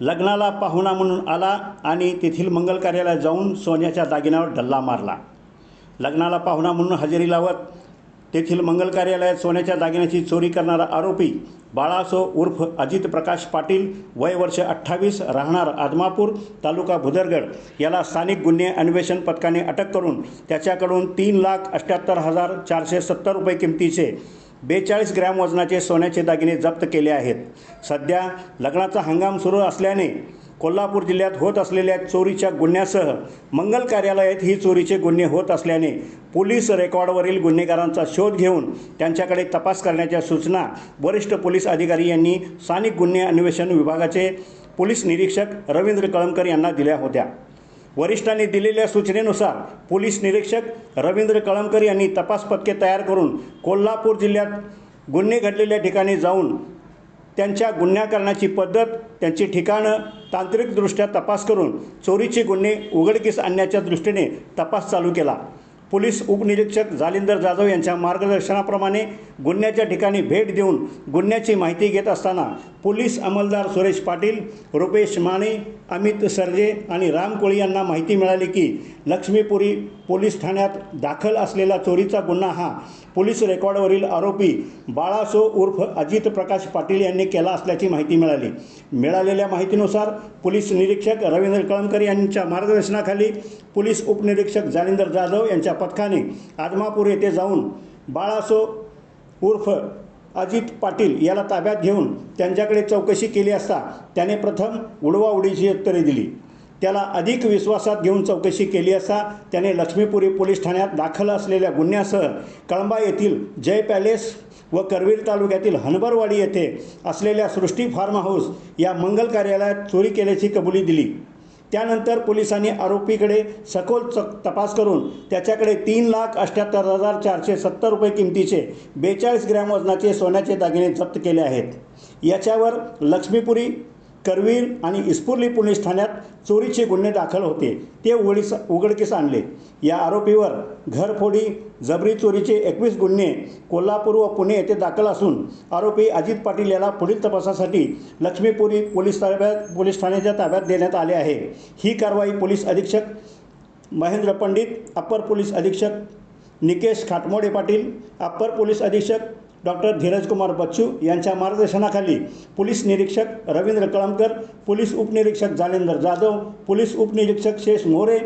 लग्नाला पाहुणा म्हणून आला आणि तेथील मंगल कार्याला जाऊन सोन्याच्या दागिन्यावर डल्ला मारला. लग्नाला पाहुणा म्हणून हजेरी लावत तेथील मंगल कार्यालयात सोन्याच्या दागिन्याची चोरी करणारा आरोपी बाळासो उर्फ अजित प्रकाश पाटील वय वर्ष अठ्ठावीस राहणार आदमापूर तालुका भुदरगड. याला स्थानिक गुन्हे अन्वेषण पथकाने अटक करून त्याच्याकडून तीन लाख अठ्ठ्याहत्तर हजार चारशे सत्तर रुपये किमतीचे बेचाळीस ग्रॅम वजनाचे सोन्याचे दागिने जप्त केले आहेत. सध्या लग्नाचा हंगाम सुरू असल्याने कोल्हापूर जिल्ह्यात होत असलेल्या चोरीच्या गुन्ह्यासह मंगल कार्यालयात ही चोरीचे गुन्हे होत असल्याने पोलीस रेकॉर्डवरील गुन्हेगारांचा शोध घेऊन त्यांच्याकडे तपास करण्याच्या सूचना वरिष्ठ पोलीस अधिकारी यांनी स्थानिक गुन्हे अन्वेषण विभागाचे पोलीस निरीक्षक रवींद्र कळमकर यांना दिल्या होत्या. वरिष्ठांनी दिलेल्या सूचनेनुसार पोलीस निरीक्षक रवींद्र कळमकर यांनी तपास पथके तयार करून कोल्हापूर जिल्ह्यात गुन्हे घडलेल्या ठिकाणी जाऊन त्यांच्या गुन्ह्या करण्याची पद्धत त्यांची ठिकाणं तांत्रिकदृष्ट्या तपास करून चोरीचे गुन्हे उघडकीस आणण्याच्या दृष्टीने तपास चालू केला. पोलीस उपनिरीक्षक जालिंदर जाधव यांच्या मार्गदर्शनाप्रमाणे गुन्ह्याच्या ठिकाणी भेट देऊन गुन्ह्याची माहिती घेत असताना पोलीस अंमलदार सुरेश पाटील रुपेश माने अमित सर्जे आणि राम कोळी यांना माहिती मिळाली की लक्ष्मीपुरी पोलीस ठाण्यात दाखल असलेला चोरीचा गुन्हा हा पोलीस रेकॉर्डवरील आरोपी बाळासो उर्फ अजित प्रकाश पाटील यांनी केला असल्याची माहिती मिळाली. मिळालेल्या माहितीनुसार पोलीस निरीक्षक रवींद्र कळमकर यांच्या मार्गदर्शनाखाली पोलीस उपनिरीक्षक जालिंदर जाधव यांच्या पथकाने आदमापूर येथे जाऊन बाळासो उर्फ अजित पाटील याला ताब्यात घेऊन त्यांच्याकडे चौकशी केली असता त्याने प्रथम उडवाउडीची उत्तरे दिली. त्याला अधिक विश्वासात घेऊन चौकशी केली असता त्याने लक्ष्मीपुरी पोलीस ठाण्यात दाखल असलेल्या गुन्ह्यासह कळंबा येथील जय पॅलेस व करवीर तालुक्यातील हनबरवाडी येथे असलेल्या सृष्टी फार्म हाऊस या मंगल कार्यालयात चोरी केल्याची कबुली दिली. त्यानंतर पोलिसांनी आरोपीकडे सखोल च तपास करून त्याच्याकडे तीन लाख अठ्ठ्याहत्तर हजार चारशे सत्तर रुपये किमतीचे बेचाळीस ग्रॅम वजनाचे सोन्याचे दागिने जप्त केले आहेत. याच्यावर लक्ष्मीपुरी करवीर आणि इस्पुर्ली पोलीस ठाण्यात चोरीचे गुन्हे दाखल होते. ते उघडीस उघडकीस आणले. या आरोपीवर घरफोडी जबरी चोरीचे एकवीस गुन्हे कोल्हापूर व पुणे येथे दाखल असून आरोपी अजित पाटील याला पुढील तपासासाठी लक्ष्मीपुरी पोलीस ताब्यात पोलीस ठाण्याच्या ताब्यात देण्यात आले आहे. ही कारवाई पोलीस अधीक्षक महेंद्र पंडित अप्पर पोलीस अधीक्षक निकेश खाटमोडे पाटील अप्पर पोलीस अधीक्षक डॉक्टर धीरजकुमार बच्चू यांच्या मार्गदर्शनाखाली पोलीस निरीक्षक रवींद्र कळमकर पोलीस उपनिरीक्षक जालेंदर जाधव पोलीस उपनिरीक्षक शेष मोरे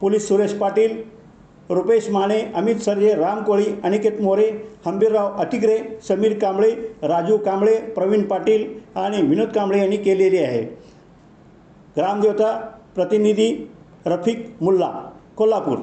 पोलीस सुरेश पाटील रुपेश माने अमित सर्जे राम कोळी अनिकेत मोरे हंबीरराव अतिग्रे समीर कांबळे राजू कांबळे प्रवीण पाटील आणि विनोद कांबळे यांनी केलेली आहे. ग्रामदेवता प्रतिनिधी रफिक मुल्ला कोल्हापूर.